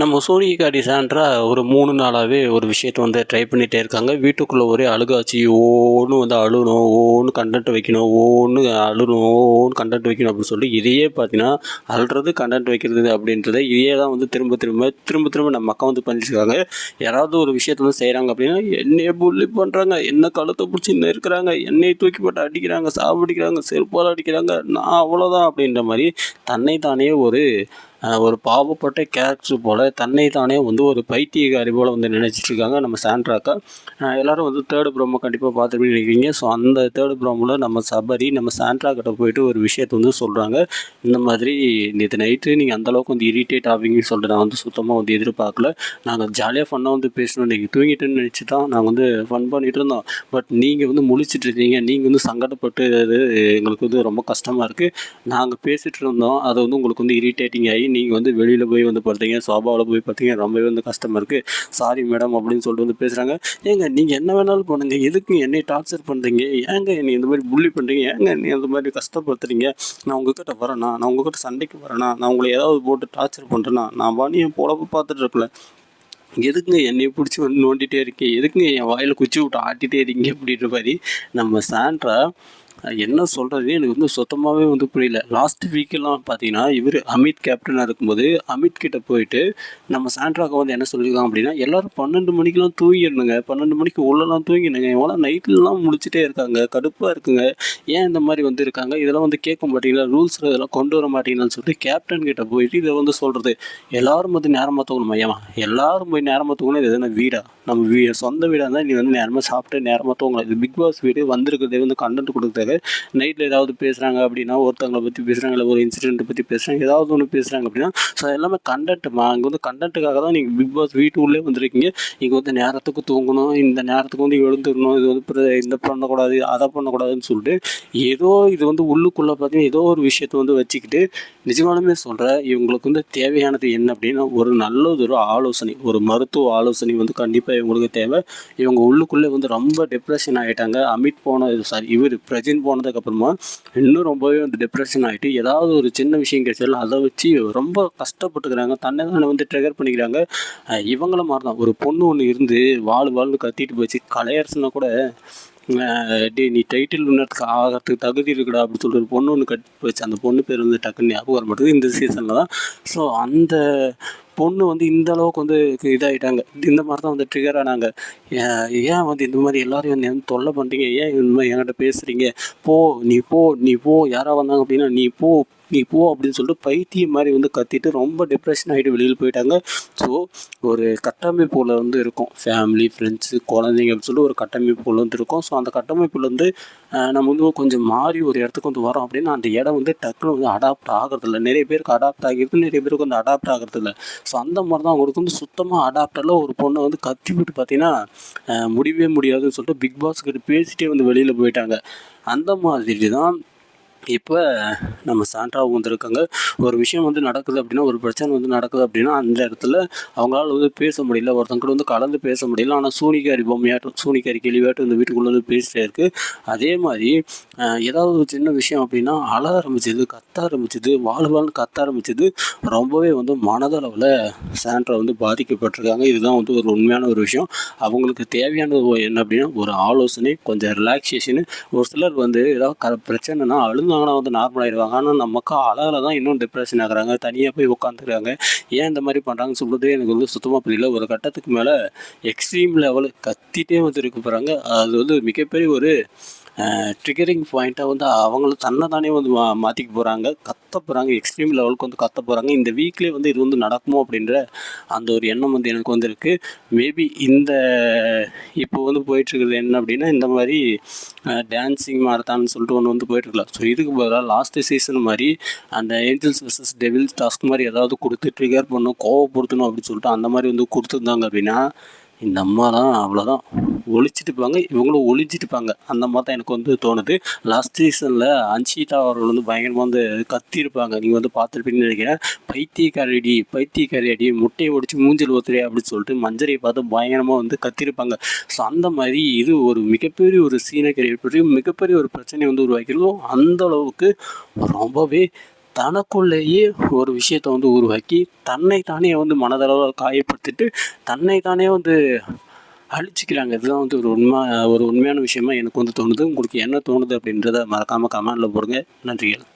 நம்ம சோனிகாடி சாண்ட்ரா ஒரு மூணு நாளாகவே ஒரு விஷயத்தை வந்து ட்ரை பண்ணிகிட்டே இருக்காங்க. வீட்டுக்குள்ளே ஒரே அழுகாச்சு. ஓன்னு வந்து அழுணும் ஓன்னு கண்டென்ட் வைக்கணும் ஓன்னு அழுணும் ஓன்னு கண்டென்ட் வைக்கணும் அப்படின்னு சொல்லி இதையே பார்த்தீங்கன்னா அழுறது கண்டென்ட் வைக்கிறது அப்படின்றத இதையே தான் வந்து திரும்ப திரும்ப திரும்ப திரும்ப நம்ம அக்கா வந்து பண்ணிட்டுருக்காங்க. யாராவது ஒரு விஷயத்த வந்து செய்கிறாங்க அப்படின்னா என்னைய புள்ளி பண்ணுறாங்க என்ன கழுத்தை பிடிச்சி இன்னும் இருக்கிறாங்க என்னையை தூக்கி போட்டு அடிக்கிறாங்க சாப்பிடிக்கிறாங்க செருப்பால் அடிக்கிறாங்க. நான் அவ்வளோதான் அப்படின்ற மாதிரி தன்னை தானே ஒரு ஒரு பாவப்பட்ட கேரக்டர் போல் தன்னை தானே வந்து ஒரு பைத்தியக்காரி போல் வந்து நினச்சிட்ருக்காங்க நம்ம சாண்ட்ராக்கா. எல்லோரும் வந்து தேர்டு ப்ரோமோ கண்டிப்பாக பார்த்துட்டு இருக்கீங்க ஸோ அந்த தேர்டு ப்ரோமோவில் நம்ம சபரி நம்ம சாண்ட்ரா கிட்ட போயிட்டு ஒரு விஷயத்தை வந்து சொல்கிறாங்க இந்த மாதிரி நேற்று நைட்டு நீங்கள் அந்தளவுக்கு வந்து இரிட்டேட் ஆவீங்கன்னு சொல்லிட்டு நான் வந்து சுத்தமாக வந்து எதிர்பார்க்கல. நாங்கள் ஜாலியாக ஃபன்னாக வந்து பேசணும். நீங்கள் தூங்கிட்டேன்னு நினச்சி தான் நாங்கள் வந்து ஃபன் பண்ணிட்டு இருந்தோம். பட் நீங்கள் வந்து முழிச்சிட்டு இருக்கீங்க. நீங்கள் வந்து சங்கடப்பட்டு அது எங்களுக்கு வந்து ரொம்ப கஷ்டமாக இருக்குது நாங்கள் பேசிகிட்டு இருந்தோம். அது வந்து உங்களுக்கு வந்து இரிட்டேட்டிங் ஆகி நீங்கள் வந்து வெளியில் போய் வந்து பார்த்தீங்க சோபாவில் போய் பார்த்தீங்க ரொம்பவே வந்து கஷ்டமாக இருக்குது சாரி மேடம் அப்படின்னு சொல்லிட்டு வந்து பேசுகிறாங்க ஏங்க நீங்கள் என்ன வேணாலும் பண்ணுங்கள் எதுக்கு என்னை டார்ச்சர் பண்ணுறீங்க ஏங்க என்னை இந்த மாதிரி புள்ளி பண்ணுறீங்க ஏங்க நீ அந்த மாதிரி கஷ்டப்படுத்துறீங்க? நான் உங்ககிட்ட வரேனா? நான் உங்ககிட்ட சண்டைக்கு வரேனா? நான் உங்களை ஏதாவது போட்டு டார்ச்சர் பண்ணுறேன்னா நான் வாணி என் பொழப்பு பார்த்துட்டு இருக்கல. எதுக்குங்க என்னை பிடிச்சி வந்து நோண்டிகிட்டே இருக்கீங்க? எதுக்குங்க என் வாயில் குச்சி விட்டு ஆட்டிகிட்டே இருக்கீங்க அப்படின்ற மாதிரி நம்ம சாண்ட்ரா என்ன சொல்கிறது எனக்கு வந்து சுத்தமாகவே வந்து புரியல. லாஸ்ட் வீக்கெல்லாம் பார்த்தீங்கன்னா இவர் அமித் கேப்டனாக இருக்கும்போது அமித் கிட்ட போயிட்டு நம்ம சாண்ட்ராக்கு வந்து என்ன சொல்லியிருக்காங்க அப்படின்னா எல்லாரும் பன்னெண்டு மணிக்கெலாம் தூங்கிடணுங்க. பன்னெண்டு மணிக்கு உள்ளெல்லாம் தூங்கிடுங்க இவங்களாம் நைட்லலாம் முழிச்சிட்டே இருக்காங்க. கடுப்பாக இருக்குங்க. ஏன் இந்த மாதிரி வந்து இருக்காங்க? இதெல்லாம் வந்து கேட்க மாட்டீங்களா? ரூல்ஸ் இதெல்லாம் கொண்டு வர மாட்டீங்களான்னு சொல்லிட்டு கேப்டன் கிட்ட போயிட்டு இதை வந்து சொல்கிறது எல்லோரும் வந்து நேரமாக தூங்கணும் ஏமா எல்லோரும் போய் நேரமாக தூங்கணும் இது எதனா வீடா? நம்ம வீ சொந்த வீடாக இருந்தால் நீ வந்து நேரமாக சாப்பிட்டு நேரமாக தூங்கலாம். இது பிக் பாஸ் வீடு. வந்திருக்கிறதே வந்து கண்டென்ட் கொடுக்குறது நைட்டில் ஏதாவது பேசுகிறாங்க அப்படின்னா ஒருத்தவங்களை பற்றி பேசுகிறாங்க இல்லை ஒரு இன்சிடென்ட்டை பற்றி பேசுகிறாங்க ஏதாவது ஒன்று பேசுகிறாங்க அப்படின்னா ஸோ எல்லாமே கண்டென்ட்டுமா இங்கே வந்து கண்டென்ட்டுக்காக தான் நீங்கள் பிக் பாஸ் வீட்டுக்குள்ளே வந்திருக்கீங்க. இங்கே வந்து நேரத்துக்கு தூங்கணும் இந்த நேரத்துக்கு வந்து எழுந்துடணும் இது வந்து இந்த பண்ணக்கூடாது அதை பண்ணக்கூடாதுன்னு சொல்லிட்டு ஏதோ இது வந்து உள்ளுக்குள்ளே பார்த்தீங்கன்னா ஏதோ ஒரு விஷயத்தை வந்து வச்சுக்கிட்டு நிஜமானமே சொல்கிறேன் இவங்களுக்கு வந்து தேவையானது என்ன அப்படின்னா ஒரு நல்லது ஒரு ஆலோசனை ஒரு மருத்துவ ஆலோசனை வந்து கண்டிப்பாக இவங்களுக்கு தேவை. இவங்க உள்ளுக்குள்ளே வந்து ரொம்ப டிப்ரெஷன் ஆகிட்டாங்க அமித் போன சாரி இவர் பிரஜின் போனதுக்கப்புறமா இன்னும் ரொம்பவே வந்து டிப்ரெஷன் ஆகிட்டு ஏதாவது ஒரு சின்ன விஷயம் கிடைச்சாலும் அதை வச்சு ரொம்ப கஷ்டப்பட்டுக்கிறாங்க. தன்னை தானே வந்து ட்ரிகர் பண்ணிக்கிறாங்க. இவங்கள மாதிரி தான் ஒரு பொண்ணு ஒன்று இருந்து வாழ் வாழ்னு கத்திட்டு போச்சு. கலையரசுனா கூட டே நீ டைட்டில் வின்னத்துக்கு ஆகிறதுக்கு தகுதி இருக்குடா அப்படின்னு சொல்லிட்டு ஒரு பொண்ணு ஒன்று கட்டி போச்சு அந்த பொண்ணு பேர் வந்து டக்குன்னு ஞாபகம் வர மாட்டேங்குது. இந்த சீசனில் தான். ஸோ அந்த பொண்ணு வந்து இந்த அளவுக்கு வந்து இதாகிட்டாங்க இந்த மாதிரி தான் வந்து ட்ரிகர் ஆனாங்க. ஏன் ஏன் வந்து இந்த மாதிரி எல்லாரையும் வந்து வந்து தொல்லை பண்ணுறீங்க ஏன் இந்த மாதிரி என்கிட்ட பேசுகிறீங்க போ நீ போ நீ போ யாராக வந்தாங்க அப்படின்னா நீ போ நீ போ அப்படின்னு சொல்லிட்டு பைத்தியம் மாதிரி வந்து கத்திட்டு ரொம்ப டிப்ரெஷன் ஆகிட்டு வெளியில் போயிட்டாங்க. ஸோ ஒரு கட்டமைப்புல வந்து இருக்கும். ஃபேமிலி ஃப்ரெண்ட்ஸு குழந்தைங்க அப்படின்னு சொல்லிட்டு ஒரு கட்டமைப்புல வந்து இருக்கும். ஸோ அந்த கட்டமைப்புல வந்து நம்ம வந்து கொஞ்சம் மாறி ஒரு இடத்துக்கு வந்து வரோம் அப்படின்னா அந்த இடம் வந்து டக்குனு வந்து அடாப்ட் ஆகிறதில்ல. நிறைய பேருக்கு அடாப்ட் ஆகிருக்கு நிறைய பேருக்கு வந்து அடாப்ட் ஆகிறதில்ல. ஸோ அந்த மாதிரி தான் அவங்களுக்கு வந்து சுத்தமாக அடாப்டரில் ஒரு பொண்ணை வந்து கத்தி விட்டு பார்த்தீங்கன்னா முடியவே முடியாதுன்னு சொல்லிட்டு பிக் பாஸ் கிட்ட பேசிட்டே வந்து வெளியில் போயிட்டாங்க. அந்த மாதிரி தான் இப்போ நம்ம சாண்ட்ராவும் வந்திருக்காங்க. ஒரு விஷயம் வந்து நடக்குது அப்படின்னா ஒரு பிரச்சனை வந்து நடக்குது அப்படின்னா அந்த இடத்துல அவங்களால வந்து பேச முடியல. ஒருத்தங்க கூட வந்து கலந்து பேச முடியல. ஆனால் சூனிக்காரி பொம்மையாட்டும் சூனிக்காரி கேள்வியாட்டும் இந்த வீட்டுக்குள்ளே வந்து பேசிட்டே இருக்குது அதே மாதிரி ஏதாவது ஒரு சின்ன விஷயம் அப்படின்னா அழ ஆரம்பிச்சது கத்த ஆரம்பிச்சது வாழ்வால்னு கத்த ஆரம்பிச்சது ரொம்பவே வந்து மனதளவில் சாண்ட்ரா வந்து பாதிக்கப்பட்டிருக்காங்க. இதுதான் வந்து ஒரு உண்மையான ஒரு விஷயம். அவங்களுக்கு தேவையானது என்ன அப்படின்னா ஒரு ஆலோசனை கொஞ்சம் ரிலாக்ஸேஷனு ஒரு சிலர் வந்து ஏதாவது க பிரச்சனைனா அழுந்தாங்கன்னா வந்து நார்மல் ஆகிடுவாங்க ஆனால் நமக்கு அழகில் தான் இன்னும் டிப்ரெஷன் ஆகிறாங்க. தனியாக போய் உட்காந்துருக்காங்க ஏன் இந்த மாதிரி பண்ணுறாங்கன்னு சொல்கிறது எனக்கு வந்து சுத்தமாக புரியல. ஒரு கட்டத்துக்கு மேலே எக்ஸ்ட்ரீம் லெவலு கத்திட்டே வந்து இருக்க போகிறாங்க அது வந்து மிகப்பெரிய ஒரு ட்ரிகரிங் பாயிண்ட்டாக வந்து அவங்களும் தன்னை தானே வந்து மா மாற்றிக்க போகிறாங்க கத்த போகிறாங்க எக்ஸ்ட்ரீம் லெவலுக்கு வந்து கத்த போகிறாங்க இந்த வீக்லேயே வந்து இது வந்து நடக்குமோ அப்படின்ற அந்த ஒரு எண்ணம் வந்து எனக்கு வந்துருக்கு. மேபி இந்த இப்போ வந்து போயிட்டுருக்குறது என்ன அப்படின்னா இந்த மாதிரி டான்ஸிங் மாரத்தான்னு சொல்லிட்டு ஒன்று வந்து போயிட்டுருக்கலாம் ஸோ இதுக்கு பதிலாக லாஸ்ட் சீசன் மாதிரி அந்த ஏஞ்சல்ஸ் வர்சஸ் டெவில்ஸ் டாஸ்க் மாதிரி ஏதாவது கொடுத்து ட்ரிகர் பண்ணும் கோவப்படுத்தணும் அப்படின்னு சொல்லிட்டு அந்த மாதிரி வந்து கொடுத்துருந்தாங்க அப்படின்னா இந்த அம்மா தான் அவ்வளோதான் ஒழிச்சிட்டுப்பாங்க இவங்களும் ஒழிஞ்சிட்டுப்பாங்க. அந்த மாதிரி தான் எனக்கு வந்து தோணுது. லாஸ்ட் சீசனில் அன்ஷிதா அவர்கள் வந்து பயங்கரமாக வந்து கத்திருப்பாங்க நீங்கள் வந்து பார்த்துருப்பீங்கன்னு நினைக்கிறேன். பைத்தியக்காரடி பைத்தியக்காரடி முட்டையை ஒடிச்சு மூஞ்சில் ஊத்துறே அப்படின்னு சொல்லிட்டு மஞ்சரியை பார்த்து பயங்கரமாக வந்து கத்திருப்பாங்க ஸோ அந்த மாதிரி இது ஒரு மிகப்பெரிய ஒரு சீனை கிரியேட் பண்ணி மிகப்பெரிய ஒரு பிரச்சனையை வந்து உருவாக்கியிருக்கோம் அந்த அளவுக்கு ரொம்பவே தனக்குள்ளேயே ஒரு விஷயத்தை வந்து உருவாக்கி தன்னை தானே வந்து மனதளவில் காயப்படுத்திட்டு தன்னை தானே வந்து அழிச்சிக்கிறாங்க. இதுதான் வந்து ஒரு உண்மை ஒரு உண்மையான விஷயமா எனக்கு வந்து தோணுது. உங்களுக்கு என்ன தோணுது அப்படின்றத மறக்காமல் கமெண்டில் போடுங்க. நன்றிகள்.